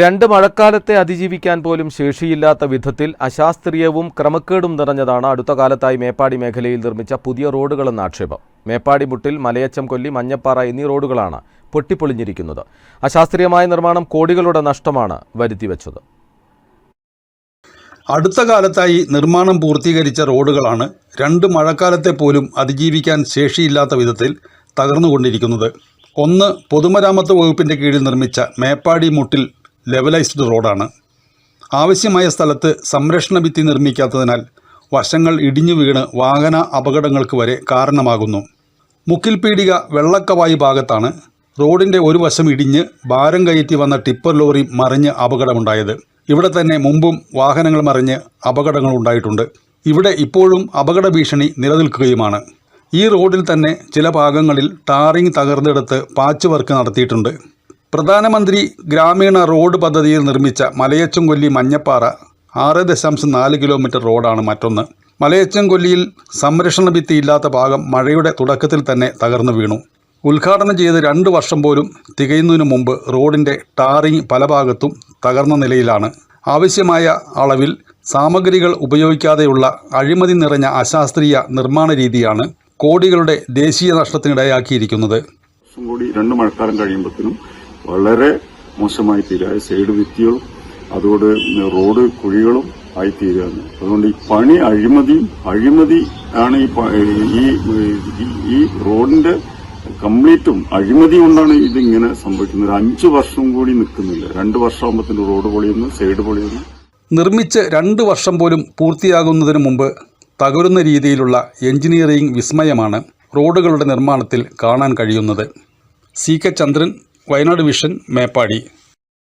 രണ്ട് മഴക്കാലത്തെ അതിജീവിക്കാൻ പോലും ശേഷിയില്ലാത്ത വിധത്തിൽ അശാസ്ത്രീയവും ക്രമക്കേടും നിറഞ്ഞതാണ് അടുത്ത കാലത്തായി മേപ്പാടി മേഖലയിൽ നിർമ്മിച്ച പുതിയ റോഡുകളെന്ന ആക്ഷേപം. മേപ്പാടി മുട്ടിൽ മലയച്ചം കൊല്ലി മഞ്ഞപ്പാറ എന്നീ റോഡുകളാണ് പൊട്ടിപ്പൊളിഞ്ഞിരിക്കുന്നത്. അശാസ്ത്രീയമായ നിർമ്മാണം കോടികളുടെ നഷ്ടമാണ് വരുത്തിവെച്ചത്. അടുത്ത കാലത്തായി നിർമ്മാണം പൂർത്തീകരിച്ച റോഡുകളാണ് രണ്ട് മഴക്കാലത്തെ പോലും അതിജീവിക്കാൻ ശേഷിയില്ലാത്ത വിധത്തിൽ തകർന്നുകൊണ്ടിരിക്കുന്നത്. ഒന്ന് പൊതുമരാമത്ത് വകുപ്പിന്റെ കീഴിൽ നിർമ്മിച്ച മേപ്പാടി മുട്ടിൽ ലെവലൈസ്ഡ് റോഡാണ്. ആവശ്യമായ സ്ഥലത്ത് സംരക്ഷണ ഭിത്തി നിർമ്മിക്കാത്തതിനാൽ വശങ്ങൾ ഇടിഞ്ഞു വീണ് വാഹന അപകടങ്ങൾക്ക് വരെ കാരണമാകുന്നു. മുക്കിൽ പീടിക വെള്ളക്കവായി ഭാഗത്താണ് റോഡിന്റെ ഒരു വശം ഇടിഞ്ഞ് ഭാരം കയറ്റി വന്ന ടിപ്പർ ലോറി മറിഞ്ഞ് അപകടമുണ്ടായത്. ഇവിടെ തന്നെ മുമ്പും വാഹനങ്ങൾ മറിഞ്ഞ് അപകടങ്ങൾ ഉണ്ടായിട്ടുണ്ട്. ഇവിടെ ഇപ്പോഴും അപകട ഭീഷണി നിലനിൽക്കുകയുമാണ്. ഈ റോഡിൽ തന്നെ ചില ഭാഗങ്ങളിൽ ടാറിംഗ് തകർന്നെടുത്ത് പാച്ച് വർക്ക് നടത്തിയിട്ടുണ്ട്. പ്രധാനമന്ത്രി ഗ്രാമീണ റോഡ് പദ്ധതിയിൽ നിർമ്മിച്ച മലയച്ചുംകൊല്ലി മഞ്ഞപ്പാറ ആറ് ദശാംശം നാല് കിലോമീറ്റർ റോഡാണ് മറ്റൊന്ന്. മലയച്ചംകൊല്ലിയിൽ സംരക്ഷണ ഭിത്തി ഇല്ലാത്ത ഭാഗം മഴയുടെ തുടക്കത്തിൽ തന്നെ തകർന്നു വീണു. ഉദ്ഘാടനം ചെയ്ത് രണ്ട് വർഷം പോലും തികയുന്നതിനു മുമ്പ് റോഡിന്റെ ടാറിങ് പല ഭാഗത്തും തകർന്ന നിലയിലാണ്. ആവശ്യമായ അളവിൽ സാമഗ്രികൾ ഉപയോഗിക്കാതെയുള്ള അഴിമതി നിറഞ്ഞ അശാസ്ത്രീയ നിർമ്മാണ രീതിയാണ് കോടികളുടെ ദേശീയ നഷ്ടത്തിനിടയാക്കിയിരിക്കുന്നത്. രണ്ട് മഴക്കാലം കഴിയുമ്പോഴത്തേനും വളരെ മോശമായി തീരുക സൈഡ് ഭിത്തികളും അതോട് റോഡ് കുഴികളും ആയി തീരുകയാണ്. അതുകൊണ്ട് ഈ പണി അഴിമതിയും അഴിമതി ആണ് ഈ ഈ റോഡിന്റെ കംപ്ലീറ്റും അഴിമതി കൊണ്ടാണ് ഇതിങ്ങനെ സംഭവിക്കുന്നത്. ഒരു അഞ്ചു വർഷം കൂടി നിൽക്കുന്നില്ല. രണ്ട് വർഷമാകുമ്പോഴത്തേനും റോഡ് പൊളിയുന്നു സൈഡ് പൊളിയുന്നു. നിർമ്മിച്ച് രണ്ട് വർഷം പോലും പൂർത്തിയാകുന്നതിന് മുമ്പ് തകരുന്ന രീതിയിലുള്ള എഞ്ചിനീയറിംഗ് വിസ്മയമാണ് റോഡുകളുടെ നിർമ്മാണത്തിൽ കാണാൻ കഴിയുന്നത്. C K Chandran Wayanad vision Meppadi